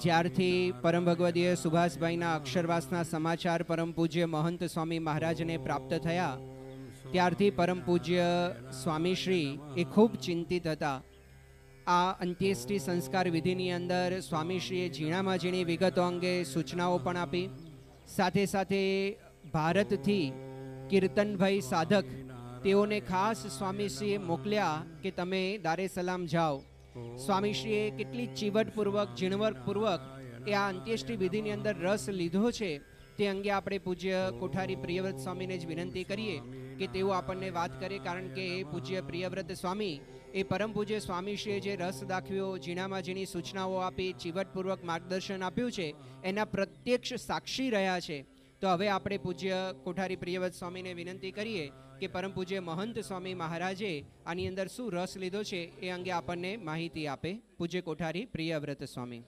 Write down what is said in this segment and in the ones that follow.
જ્યારથી પરમ ભગવદીય સુભાષભાઈના અક્ષરવાસના સમાચાર પરમ પૂજ્ય મહંત સ્વામી મહારાજને પ્રાપ્ત થયા, ત્યારથી પરમ પૂજ્ય સ્વામીશ્રી એ ખૂબ ચિંતિત હતા. આ અંત્યેષ્ટિ સંસ્કાર વિધિની અંદર સ્વામીશ્રીએ ઝીણામાં ઝીણી વિગતો અંગે સૂચનાઓ પણ આપી. સાથે સાથે ભારતથી કીર્તનભાઈ સાધક, તેઓને ખાસ સ્વામીશ્રીએ મોકલ્યા કે તમે દારે સલામ જાઓ. સ્વામીશ્રીએ કેટલી ચીવટપૂર્વક, ઝીણવટપૂર્વક એ આ અંત્યેષ્ટિ વિધિની અંદર રસ લીધો છે, તે અંગે આપણે પૂજ્ય કોઠારી પ્રિયવ્રત સ્વામીને જ વિનંતી કરીએ કે તેઓ આપણને વાત કરે, કારણ કે એ પૂજ્ય પ્રિયવ્રત સ્વામી, એ પરમ પૂજ્ય સ્વામીશ્રીએ જે રસ દાખવ્યો, ઝીણામાં ઝીણી સૂચનાઓ આપી, ચીવટપૂર્વક માર્ગદર્શન આપ્યું છે, એના પ્રત્યક્ષ સાક્ષી રહ્યા છે. તો હવે આપણે પૂજ્ય કોઠારી પ્રિયવ્રત સ્વામીને વિનંતી કરીએ કે પરમ પૂજ્ય મહંત સ્વામી મહારાજે આની અંદર શું રસ લીધો છે એ અંગે આપણને માહિતી આપે. પૂજ્ય કોઠારી પ્રિયવ્રત સ્વામી.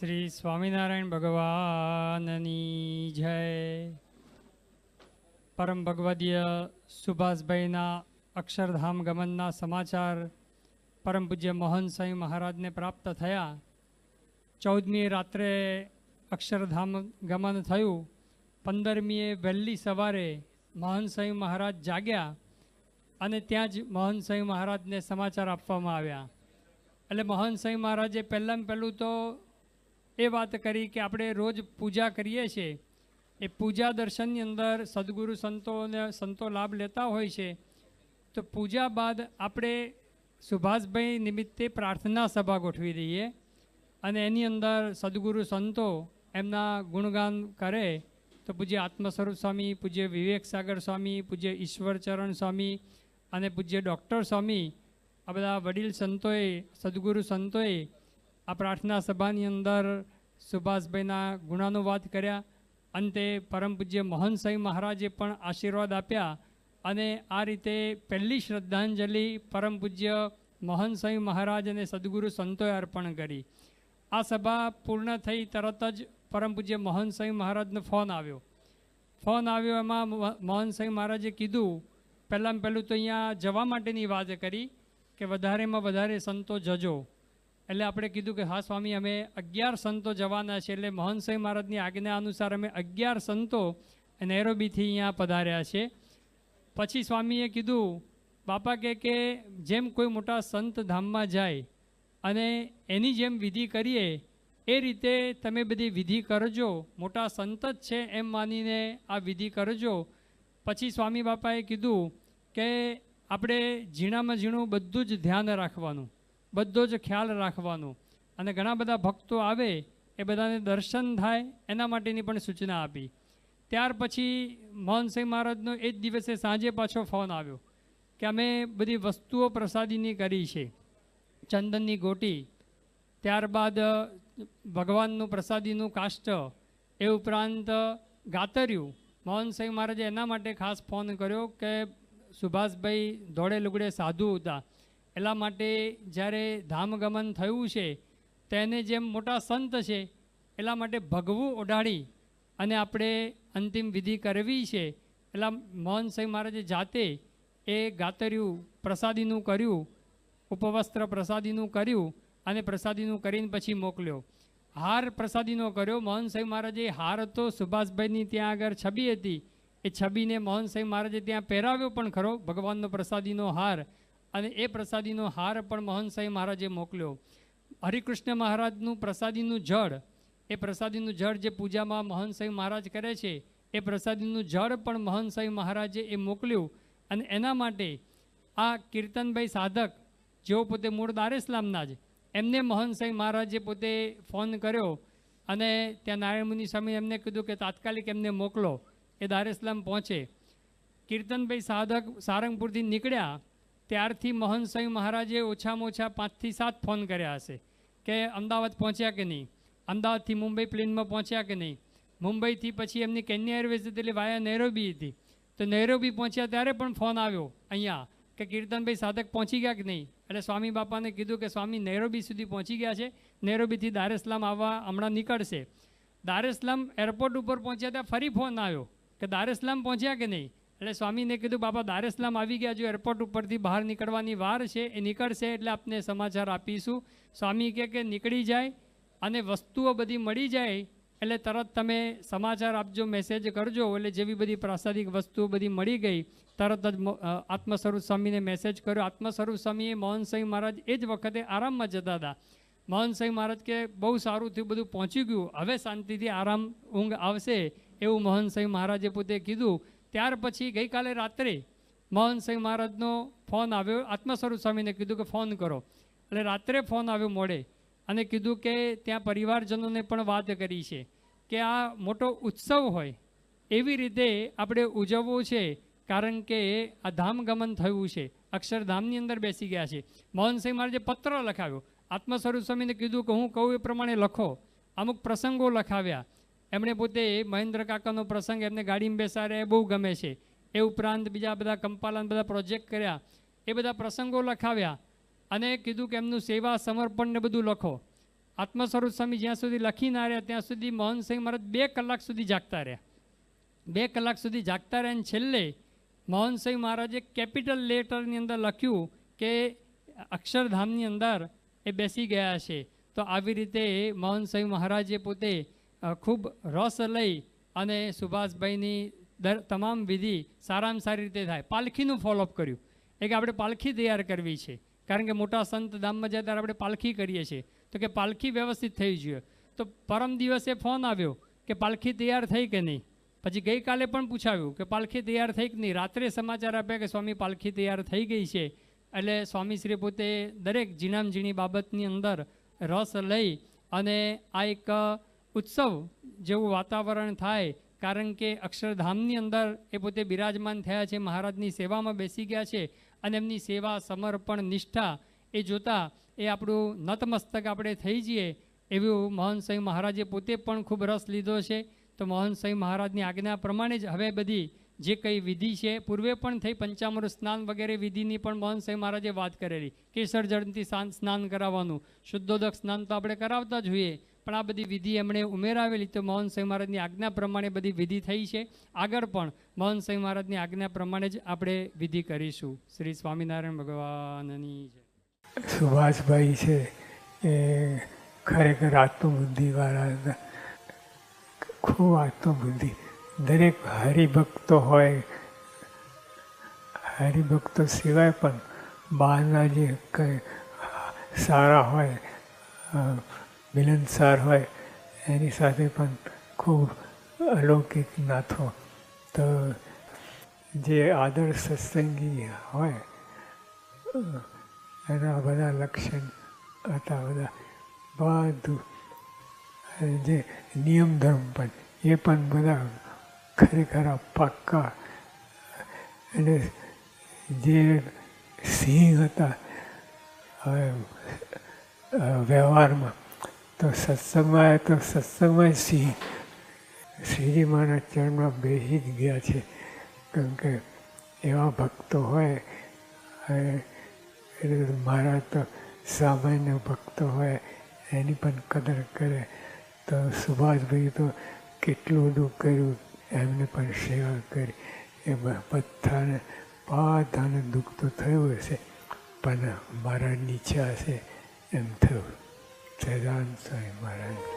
શ્રી સ્વામિનારાયણ ભગવાનની જય. પરમ ભગવદીય સુભાષભાઈના અક્ષરધામ ગમનના સમાચાર પરમ પૂજ્ય મોહન સ્વામી મહારાજને પ્રાપ્ત થયા. ચૌદમી રાત્રે અક્ષરધામ ગમન થયું. પંદરમીએ વહેલી સવારે મોહન સ્વામી મહારાજ જાગ્યા અને ત્યાં જ મોહન સ્વામી મહારાજને સમાચાર આપવામાં આવ્યા. એટલે સ્વામી મહારાજે પહેલાં પહેલું તો એ વાત કરી કે આપણે રોજ પૂજા કરીએ છીએ. એ પૂજા દર્શનની અંદર સદગુરુ સંતોને સંતો લાભ લેતા હોય છે. તો પૂજા બાદ આપણે સુભાષભાઈ નિમિત્તે પ્રાર્થના સભા ગોઠવી દઈએ અને એની અંદર સદગુરુ સંતો એમના ગુણગાન કરે તો પૂજ્ય આત્મ સ્વરૂપ સ્વામી, પૂજ્ય વિવેક સાગર સ્વામી, પૂજ્ય ઈશ્વરચરણ સ્વામી અને પૂજ્ય ડૉક્ટર સ્વામી, આ બધા વડીલ સંતોએ, સદગુરુ સંતોએ આ પ્રાર્થના સભાની અંદર સુભાષભાઈના ગુણાનુવાદ કર્યા. અંતે પરમ પૂજ્ય મોહન સાંઈ મહારાજે પણ આશીર્વાદ આપ્યા અને આ રીતે પહેલી શ્રદ્ધાંજલિ પરમ પૂજ્ય મોહન સાંઈ મહારાજ અને સદગુરુ સંતોએ અર્પણ કરી. આ સભા પૂર્ણ થઈ તરત જ પરમ પૂજ્ય મોહન મહારાજનો ફોન આવ્યો. ફોન આવ્યો, એમાં મોહન મહારાજે કીધું પહેલાં પહેલું તો અહીંયા જવા માટેની વાત કરી કે વધારેમાં વધારે સંતો જજો. એટલે આપણે કીધું કે, હા સ્વામી, અમે અગિયાર સંતો જવાના છે એટલે મોહન મહારાજની આજ્ઞા અનુસાર અમે અગિયાર સંતો નૈરોબીથી અહીંયા પધાર્યા છે. પછી સ્વામીએ કીધું, બાપા કે કે જેમ કોઈ મોટા સંત ધામમાં જાય અને એની જેમ વિધિ કરીએ એ રીતે તમે બધી વિધિ કરજો. મોટા સંત જ છે એમ માનીને આ વિધિ કરજો. પછી સ્વામી બાપાએ કીધું કે આપણે ઝીણામાં ઝીણું બધું જ ધ્યાન રાખવાનું, બધો જ ખ્યાલ રાખવાનો. અને ઘણા બધા ભક્તો આવે, એ બધાને દર્શન થાય, એના માટેની પણ સૂચના આપી. ત્યાર પછી મોહનસિંહ મહારાજનો એ જ દિવસે સાંજે પાછો ફોન આવ્યો કે અમે બધી વસ્તુઓ પ્રસાદીની કરી છે, ચંદનની ગોટી. ત્યારબાદ ભગવાનનું પ્રસાદીનું કાષ્ટ એ ઉપરાંત ગાતર્યું. મોહનસિંહ મહારાજે એના માટે ખાસ ફોન કર્યો કે સુભાષભાઈ ધોળે લુગડે સાધુ હતા. એટલા માટે જ્યારે ધામગમન થયું છે, તેને જેમ મોટા સંત છે એટલા માટે ભગવું ઓઢાડી અને આપણે અંતિમ વિધિ કરવી છે એટલા મોહનસિંહ મહારાજે જાતે એ ગાતર્યું, પ્રસાદીનું કર્યું, ઉપવસ્ત્ર પ્રસાદીનું કર્યું અને પ્રસાદીનું કરીને પછી મોકલ્યો. હાર પ્રસાદીનો કર્યો. મોહન મહારાજે હાર હતો. સુભાષભાઈની ત્યાં આગળ છબી હતી. એ છબીને મોહન મહારાજે ત્યાં પહેરાવ્યો પણ ખરો. ભગવાનનો પ્રસાદીનો હાર અને એ પ્રસાદીનો હાર પણ મોહન મહારાજે મોકલ્યો. હરિકૃષ્ણ મહારાજનું પ્રસાદીનું જળ, એ પ્રસાદીનું જળ જે પૂજામાં મોહન મહારાજ કરે છે, એ પ્રસાદીનું જળ પણ મોહન મહારાજે એ મોકલ્યું. અને એના માટે આ કીર્તનભાઈ સાધક જેઓ પોતે મૂળ દારેસ્લામના જ એમને મોહનસિંહ મહારાજે પોતે ફોન કર્યો અને ત્યાં નારાયણ મુનિ સ્વામી એમને કીધું કે તાત્કાલિક એમને મોકલો. એ દારેસલામ પહોંચે. કીર્તનભાઈ સાધક સારંગપુરથી નીકળ્યા. ત્યારથી મોહનસિંહ મહારાજે ઓછામાં ઓછા પાંચથી સાત ફોન કર્યા હશે કે અમદાવાદ પહોંચ્યા કે નહીં? અમદાવાદથી મુંબઈ પ્લેનમાં પહોંચ્યા કે નહીં? મુંબઈથી પછી એમની કેન્યા એરવેઝ એટલે વાયા નૈરોબી હતી. તો નૈરોબી પહોંચ્યા ત્યારે પણ ફોન આવ્યો અહીંયા. કે કીર્તનભાઈ સાધક પહોંચી ગયા કે નહીં? એટલે સ્વામી બાપાને કીધું કે સ્વામી, નૈરોબી સુધી પહોંચી ગયા છે. નૈરોબીથી દારેસલામ આવવા હમણાં નીકળશે. દારેસલામ એરપોર્ટ ઉપર પહોંચ્યા ત્યાં ફરી ફોન આવ્યો કે દારેસલામ પહોંચ્યા કે નહીં? એટલે સ્વામીને કીધું, બાપા, દારેસલામ આવી ગયા જો એરપોર્ટ ઉપરથી બહાર નીકળવાની વાર છે, એ નીકળશે એટલે આપને સમાચાર આપીશું. સ્વામી કહે કે નીકળી જાય અને વસ્તુઓ બધી મળી જાય એટલે તરત તમે સમાચાર આપજો મેસેજ કરજો, એટલે જેવી બધી પ્રાસાદિક વસ્તુઓ બધી મળી ગઈ, તરત જ આત્મસ્વરૂપ સ્વામીને મેસેજ કર્યો. આત્મસ્વરૂપ સ્વામીએ મોહનસિંહ મહારાજ એ જ વખતે આરામમાં જતા હતા. મોહનસિંહ મહારાજ કે, બહુ સારું થયું, બધું પહોંચી ગયું. હવે શાંતિથી આરામ ઊંઘ આવશે. એવું મોહનસિંહ મહારાજે પોતે કીધું. ત્યાર પછી ગઈકાલે રાત્રે મોહનસિંહ મહારાજનો ફોન આવ્યો. આત્મસ્વરૂપ સ્વામીને કીધું કે, ફોન કરો. એટલે રાત્રે ફોન આવ્યો મોડે. અને કીધું કે ત્યાં પરિવારજનોને પણ વાત કરી છે કે આ મોટો ઉત્સવ હોય, એવી રીતે આપણે ઉજવવો છે, કારણ કે આ ધામગમન થયું છે. અક્ષરધામની અંદર બેસી ગયા છે. મોહનસિંહ મહારાજે પત્ર લખાવ્યો. આત્મસ્વરૂપ સ્વામીને કીધું કે હું કહું એ પ્રમાણે લખો. અમુક પ્રસંગો લખાવ્યા. એમણે પોતે મહેન્દ્ર કાકાનો પ્રસંગ એમને ગાડીમાં બેસાડે એ બહુ ગમે છે. એ ઉપરાંત બીજા બધા કંપાલાન બધા પ્રોજેક્ટ કર્યા. એ બધા પ્રસંગો લખાવ્યા. અને કીધું કે એમનું સેવા, સમર્પણ ને બધું લખો. આત્મસ્વરૂપ સ્વામી જ્યાં સુધી લખી ના રહ્યા ત્યાં સુધી મોહનસિંહ મહારાજ બે કલાક સુધી જાગતા રહ્યા. બે કલાક સુધી જાગતા રહ્યા અને છેલ્લે મોહનસિંહ મહારાજે કેપિટલ લેટરની અંદર લખ્યું કે અક્ષરધામની અંદર એ બેસી ગયા છે. તો આવી રીતે મોહનસિંહ મહારાજે પોતે ખૂબ રસ લઈ અને સુભાષભાઈની દર, તમામ વિધિ સારામાં સારી રીતે થાય. પાલખીનું ફોલોઅપ કર્યું. એ કે આપણે પાલખી તૈયાર કરવી છે. કારણ કે મોટા સંત ધામમાં જાય આપણે પાલખી કરીએ છીએ. તો કે પાલખી વ્યવસ્થિત થઈ જોઈએ તો પરમ દિવસે ફોન આવ્યો કે પાલખી તૈયાર થઈ કે નહીં? પછી ગઈકાલે પણ પૂછાવ્યું કે પાલખી તૈયાર થઈ કે નહીં? રાત્રે સમાચાર આપ્યા કે સ્વામી પાલખી તૈયાર થઈ ગઈ છે. એટલે સ્વામીશ્રી પોતે દરેક ઝીણામ ઝીણી બાબતની અંદર રસ લઈ અને આ એક ઉત્સવ જેવું વાતાવરણ થાય કારણ કે અક્ષરધામની અંદર એ પોતે બિરાજમાન થયા છે, મહારાજની સેવામાં બેસી ગયા છે અને એમની સેવા, સમર્પણ, નિષ્ઠા એ જોતાં એ આપણું નતમસ્તક આપણે થઈ જઈએ એવું મોહનસિંહ મહારાજે પોતે પણ ખૂબ રસ લીધો છે. તો મોહનસિંહ મહારાજની આજ્ઞા પ્રમાણે જ હવે બધી જે કંઈ વિધિ છે, પૂર્વે પણ થઈ પંચામૃત સ્નાન વગેરે વિધિની પણ મોહન સિંહ મહારાજે વાત કરેલી. કેસર જળથી સ્નાન કરાવવાનું. શુદ્ધોદક સ્નાન તો આપણે કરાવતા જ હોઈએ. પણ આ બધી વિધિ એમણે ઉમેરાવેલી. તો મોહનસિંહ મહારાજની આજ્ઞા પ્રમાણે બધી વિધિ થઈ છે. આગળ પણ મોહનસિંહ મહારાજની આજ્ઞા પ્રમાણે જ આપણે વિધિ કરીશું. શ્રી સ્વામિનારાયણ ભગવાનની સુભાષભાઈ છે એ ખરેખર આત્મબુદ્ધિવાળા હતા. ખૂબ આત્મબુદ્ધિ. દરેક હરિભક્તો હોય, હરિભક્તો સિવાય પણ બહારના જે કંઈ સારા હોય મિલનસાર હોય, એની સાથે પણ ખૂબ અલૌકિક નાથો. તો જે આદર્શ સત્સંગી હોય એના બધા લક્ષણ હતા, બધા. બધું જે નિયમ ધર્મ પણ, એ પણ બધા ખરેખર પાક્કા. અને જે સિંહ હતા વ્યવહારમાં તો સત્સંગમાં આવ્યા તો સત્સંગમાં સિંહ શ્રીજી માના ચરણમાં બેસી જ ગયા છે. કેમ કે એવા ભક્તો હોય એટલે મારા તો સામાન્ય ભક્તો હોય, એની પણ કદર કરે. તો સુભાષભાઈ તો કેટલું બધું કર્યું, એમને પણ સેવા કરી. એ બધાને બધાને દુઃખ તો થયું હશે, પણ મારા નીચા હશે, એમ થયું. esperanza y maravilla.